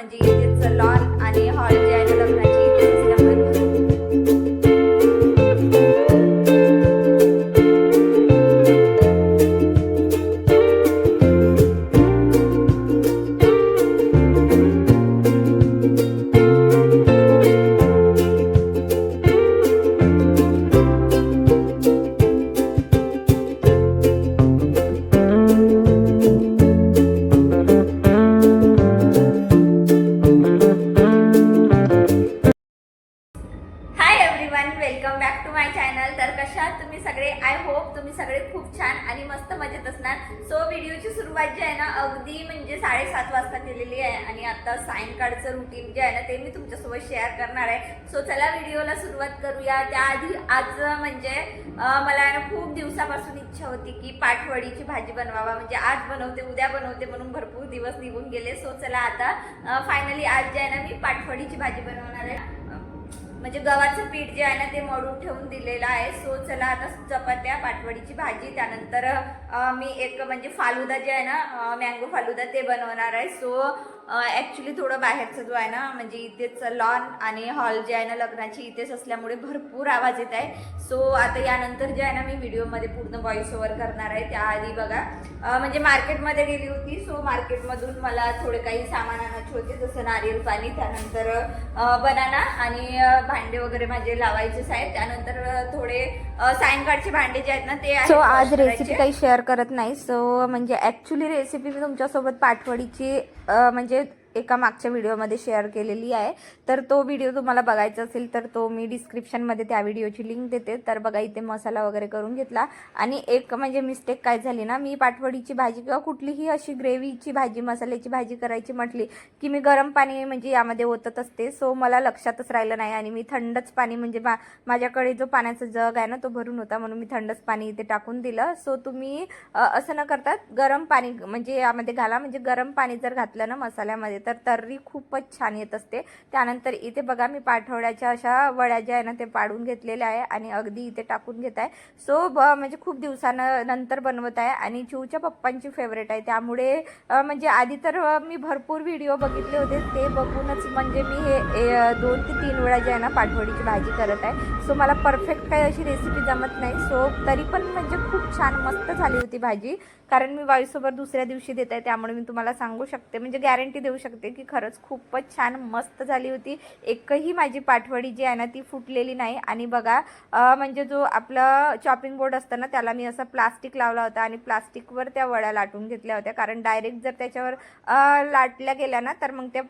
म्हणजे इथेच लॉन आणि हॉल होप तुम्ही सगळे खूप छान आणि मस्त मजेत असणार. सो व्हिडिओची सुरुवात जी आहे ना अगदी म्हणजे साडेसात वाजता केलेली आहे आणि आता सायंकाळचं रुटीन जे आहे ना ते मी तुमच्यासोबत शेअर करणार आहे. सो चला व्हिडिओला सुरुवात करूया. त्याआधी आज म्हणजे मला ना खूप दिवसापासून इच्छा होती की पाठवडीची भाजी बनवावा. म्हणजे आज बनवते उद्या बनवते म्हणून भरपूर दिवस निघून गेले. सो चला आता फायनली आज जे आहे ना मी पाठवडीची भाजी बनवणार आहे. म्हणजे गव्हाचं पीठ जे आहे ना ते मळून ठेवून दिलेलं आहे. सो चला आता चपात्या पाटवडीची भाजी त्यानंतर मी एक म्हणजे फालुदा जे आहे ना मँगो फालुदा ते बनवणार आहे. सो ॲक्च्युली थोडं बाहेरचं जो आहे ना म्हणजे इथेच लॉन आणि हॉल जे आहे ना लग्नाची इथेच असल्यामुळे भरपूर आवाज येत आहे. सो आता यानंतर जे आहे ना मी व्हिडिओमध्ये पूर्ण व्हॉइस ओव्हर करणार आहे. त्याआधी बघा म्हणजे मार्केटमध्ये गेली होती. सो मार्केटमधून मला थोडे काही सामान आणायचे होते जसं नारियल पाणी त्यानंतर बनाना आणि भांडे वगैरे माझे लावायचेच आहेत. त्यानंतर थोडे सायंकाळचे भांडे जे आहेत ना ते सो आज. रेसिपी काही शेअर करत नाही. सो म्हणजे ॲक्च्युली रेसिपी मी तुमच्यासोबत पाठवडीची म्हणजे एका मागच्या व्हिडिओमध्ये शेअर केलेली आहे. तर तो व्हिडिओ तुम्हाला बघायचा असेल तर तो मी डिस्क्रिप्शनमध्ये त्या व्हिडिओची लिंक देते. तर बघा इथे मसाला वगैरे करून घेतला. आणि एक म्हणजे मिस्टेक काय झाली ना मी पाठवडीची भाजी किंवा कुठलीही अशी ग्रेव्हीची भाजी मसाल्याची भाजी करायची म्हटली की मी गरम पाणी म्हणजे यामध्ये ओतत असते. सो मला लक्षातच राहिलं नाही आणि मी थंडच पाणी म्हणजे मा माझ्याकडे जो पाण्याचा जग आहे ना तो भरून होता. म्हणून मी थंडच पाणी इथे टाकून दिलं. सो तुम्ही असं न करता गरम पाणी म्हणजे यामध्ये घाला. म्हणजे गरम पाणी जर घातलं ना मसाल्यामध्ये तर तर्री खूपच छान येत असते. त्यानंतर इथे बघा मी पाठवड्याच्या अशा वड्या ज्या आहे ना ते पाडून घेतलेल्या आहे आणि अगदी इथे टाकून घेत आहे. सो ब म्हणजे खूप दिवसानं नंतर बनवत आहे आणि चिवच्या पप्पांची फेवरेट आहे. त्यामुळे म्हणजे आधी तर मी भरपूर व्हिडिओ बघितले होते. ते बघूनच म्हणजे मी हे ए, दोन ते तीन वेळा जे आहे ना पाठवडीची भाजी करत आहे. सो मला परफेक्ट काही अशी रेसिपी जमत नाही. सो तरी पण म्हणजे खूप छान मस्त झाली होती भाजी. कारण मी वाईसोबत दुसऱ्या दिवशी देत आहे त्यामुळे मी तुम्हाला सांगू शकते. म्हणजे गॅरंटी देऊ शकते. की खरंच खूपच छान मस्त झाली होती. एकही माझी पाठवडी जी आहे ना ती फुटलेली नाही. आणि बघा म्हणजे जो आपलं चॉपिंग बोर्ड असतं ना त्याला मी असं प्लास्टिक लावला होता आणि प्लास्टिकवर त्या वड्या लाटून घेतल्या होत्या. कारण डायरेक्ट जर त्याच्यावर लाटल्या गेल्या ना तर मग त्या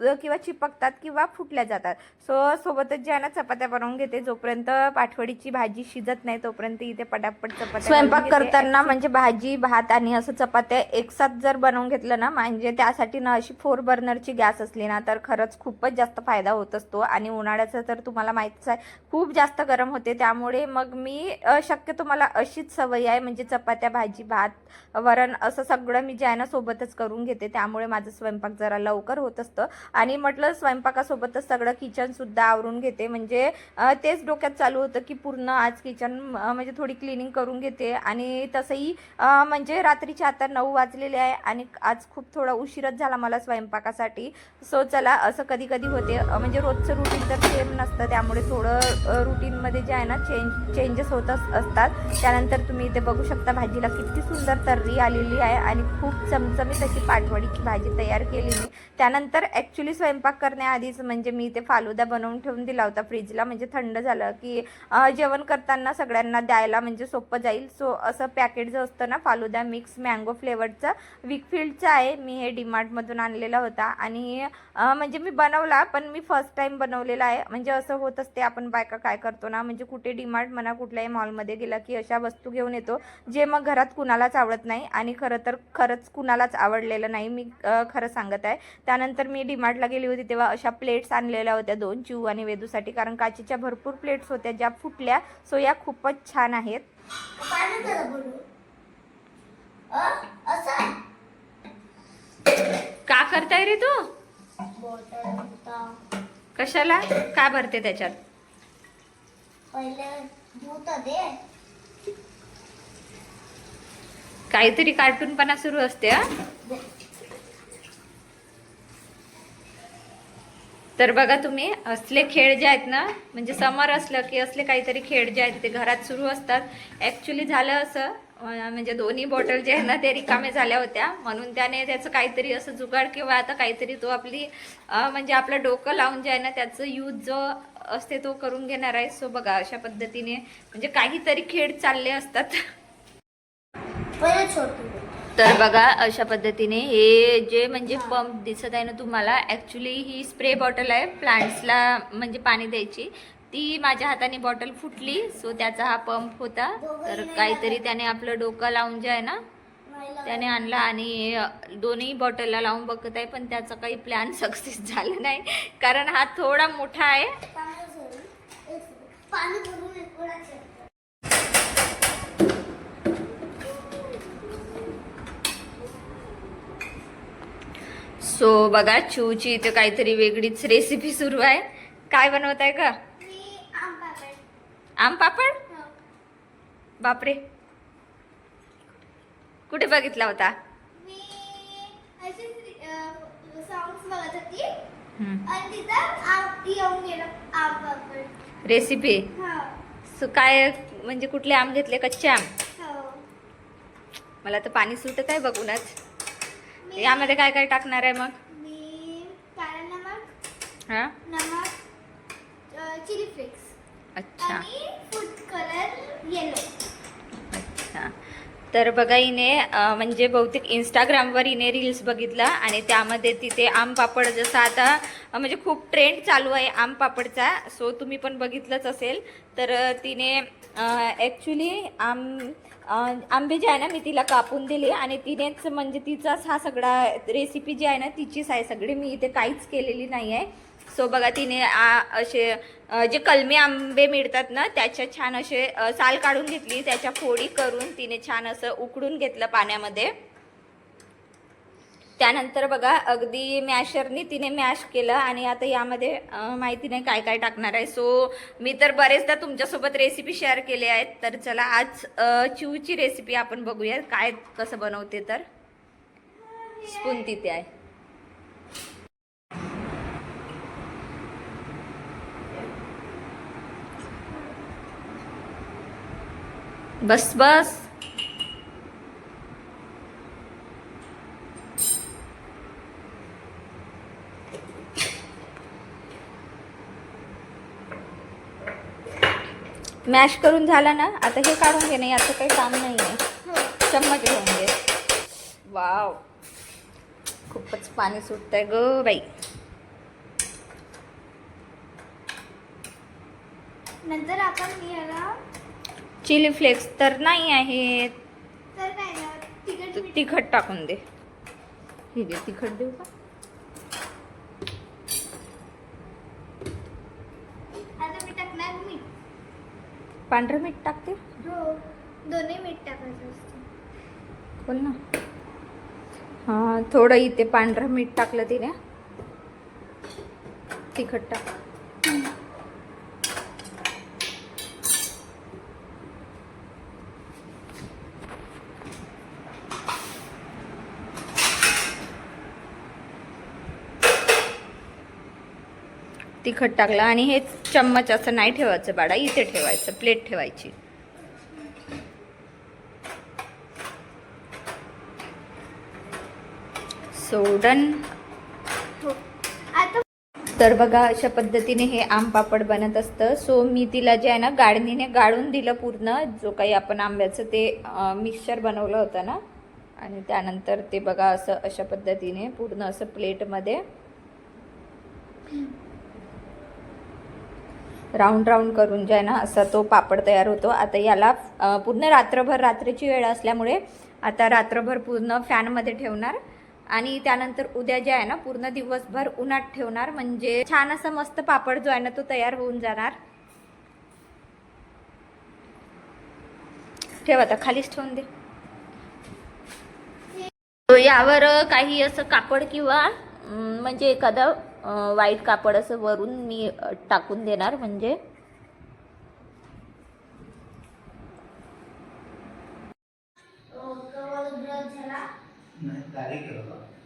किंवा चिपकतात किंवा फुटल्या जातात. सो सोबतच जे आहे ना चपात्या बनवून घेते. जोपर्यंत पाठवडीची भाजी शिजत नाही तोपर्यंत इथे पटापट चपात्या स्वयंपाक. करताना म्हणजे भाजी भात आणि असं चपात्या एकसाथ जर बनवून घेतलं ना म्हणजे त्यासाठी ना अशी फोर बर्नरची गॅस असली ना तर खरंच खूपच जास्त फायदा होत असतो. आणि उन्हाळ्याचं तर तुम्हाला माहितीच आहे खूप जास्त गरम होते. त्यामुळे मग मी शक्यतो मला अशीच सवय आहे म्हणजे चपात्या भाजी भात वरण असं सगळं मी जे आहे ना सोबतच करून घेते. त्यामुळे माझं स्वयंपाक जरा लवकर होत असतं. आणि म्हटलं स्वयंपाकासोबतच सगळं किचन सुद्धा आवरून घेते. म्हणजे तेच डोक्यात चालू होतं की पूर्ण आज किचन म्हणजे थोडी क्लिनिंग करून घेते. आणि तसंही म्हणजे रात्रीचे आता नऊ वाजलेले आहे आणि आज खूप थोडा उशीरच झाला मला स्वयंपाकासाठी. सो चला असं कधी कधी होते म्हणजे रोजचं रुटीन तर सेम नसतं. त्यामुळे थोडं रुटीनमध्ये जे आहे ना चेंज चेंजेस होत अस- असतात. त्यानंतर तुम्ही इथे बघू शकता भाजीला किती सुंदर तर्री आलेली आहे. आणि खूप चमचमीत अशी पाठवडीची भाजी तयार केली मी त्यानंतर ॲक्च्युली ॲक्च्युली स्वयंपाक करण्याआधीच म्हणजे मी ते फालुदा बनवून ठेवून दिला होता फ्रीजला म्हणजे थंड झालं की जेवण करताना सगळ्यांना द्यायला म्हणजे सोपं जाईल. सो असं पॅकेट जो असतं ना फालुदा मिक्स मँगो फ्लेवरचं विकफिल्डचं आहे. मी हे डीमार्टमधून आणलेला होता. आणि म्हणजे मी बनवला पण मी फर्स्ट टाईम बनवलेला आहे. म्हणजे असं होत असते आपण बायका काय करतो ना म्हणजे कुठे डीमार्ट म्हणा कुठल्याही मॉलमध्ये गेला की अशा वस्तू घेऊन येतो जे मग घरात कुणालाच आवडत नाही. आणि खरं तर खरंच कुणालाच आवडलेलं नाही मी खरं सांगत आहे. त्यानंतर मी डीमार्टला गेली होती तेव्हा अशा प्लेट्स आणलेल्या होत्या दोन चिऊ आणि वेदूसाठी. कारण काचेच्या भरपूर प्लेट्स होत्या ज्या फुटल्या. सो या खूपच छान आहेत. का करताय रे तू? कशाला? का भरते त्याच्यात? काहीतरी कार्टून पणा काहीतरी कार्टूनपणा सुरू असते हा दे. तर बघा तुम्ही असले खेळ जे आहेत ना म्हणजे समर असलं की असले काहीतरी खेळ जे आहेत ते घरात सुरू असतात. ॲक्च्युली झालं असं म्हणजे दोन्ही बॉटल जे आहे ना ते रिकामे झाल्या होत्या. म्हणून त्याने त्याचं काहीतरी असं जुगाड किंवा आता काहीतरी तो आपली म्हणजे आपलं डोकं लावून जे आहे ना त्याचं यूज जो असते तो करून घेणार आहे. सो बघा अशा पद्धतीने म्हणजे काहीतरी खेळ चालले असतात. तर बघा अशा पद्धतीने हे जे म्हणजे पंप दिसत आहे ना तुम्हाला ॲक्च्युली ही स्प्रे बॉटल आहे. प्लांट्सला म्हणजे पाणी द्यायची. ती माझ्या हाताने बॉटल फुटली सो त्याचा हा पंप होता. तर काहीतरी त्याने आपलं डोकं लावून जे आहे ना त्याने आणला आणि दोन्ही बॉटलला लावून बघत आहे पण त्याचा काही प्लॅन सक्सेस झाला नाही. कारण हा थोडा मोठा आहे पाणी भरून एक वेळा check कर. सो बघा चिवची इथे काहीतरी वेगळीच रेसिपी सुरू आहे. काय बनवत आहे का आम पापड? बापरे. कुठे बघितला होता? रेसिपी हो सो काय म्हणजे कुठले आम घेतले? कच्चे आम? हो. मला तर पाणी सुटत आहे बघूनच. यामध्ये काय काय टाकणार आहे मग? मी काळा नमक हा? नमक चिली फ्लेक्स. अच्छा. आणि फूड कलर येलो अच्छा. तर बघा हिने अं, म्हणजे बहुतेक इंस्टाग्रामवर हिने रील्स बघितला आणि त्यामध्ये तिथे आम पापड जसं आता अं, म्हणजे खूप ट्रेंड चालू आहे आम पापडचा. सो तुम्ही पण बघितलंच असेल. तर अं, तिने ॲक्च्युली आम आंबे जे आहे ना मी तिला कापून दिली आणि तिनेच म्हणजे तिचाच हा सगळा रेसिपी जी आहे ना तिचीच आहे सगळी. मी इथे काहीच केलेली नाही आहे. सो बघा तिने आ, असे जे कलमी आंबे मिळतात ना त्याच्या छान असे साल काढून घेतली. त्याच्या फोडी करून तिने छान असं उकडून घेतलं पाण्यामध्ये. त्यानंतर बघा अगदी मॅशरनी तिने मॅश केलं आणि आता यामध्ये माहिती नाही काय काय टाकणार आहे. सो मी तर बरेचदा तुमच्यासोबत रेसिपी शेअर केले आहेत. तर चला आज चिवची रेसिपी आपण बघूया काय कसं बनवते तर? स्पून तिथे आहे. बस बस. मॅश करून झाला ना आता हे काढून घे नाही आता काही काम नाही आहे. चम्मच घेऊन घे. वाव. खूपच पाणी सुटतंय ग बाई. नंतर आपण याला चिली फ्लेक्स तर नाही आहेत. तर काय ना तिखट तू मीठ तिखट टाकून दे. हे दे तिखट देऊ का आता मी टाकणार मीठ पांढरं मीठ टाकते? हो दोन्ही मीठ टाकायचं असतं. बोल ना. हां थोडं इथे पांढरं मीठ टाकलं तिने. तिखट टाक. तिखट टाकलं आणि हे चम्मच असं नाही ठेवायचं बाळा इथे ठेवायचं प्लेट ठेवायची. सोडन तर बघा अशा पद्धतीने हे आम पापड बनत असतं. सो मी तिला जे आहे ना गाळणीने गाळून दिलं पूर्ण. जो काही आपण आंब्याचं ते मिक्सचर बनवलं होतं ना आणि त्यानंतर ते बघा असं अशा पद्धतीने पूर्ण असं प्लेटमध्ये. राऊंड राऊंड करून जे आहे ना असा तो पापड तयार होतो. आता याला पूर्ण रात्रभर रात्रीची वेळ असल्यामुळे आता रात्रभर पूर्ण फॅनमध्ये ठेवणार आणि त्यानंतर उद्या जे आहे ना पूर्ण दिवसभर उन्हात ठेवणार. म्हणजे छान असा मस्त पापड जो आहे ना तो तयार होऊन जाणार. ठेव आता खालीच ठेवून दे. तो यावर काही असं कापड किंवा म्हणजे एखादं वाईट कापड असं वरून मी टाकून देणार. म्हणजे गव्हाला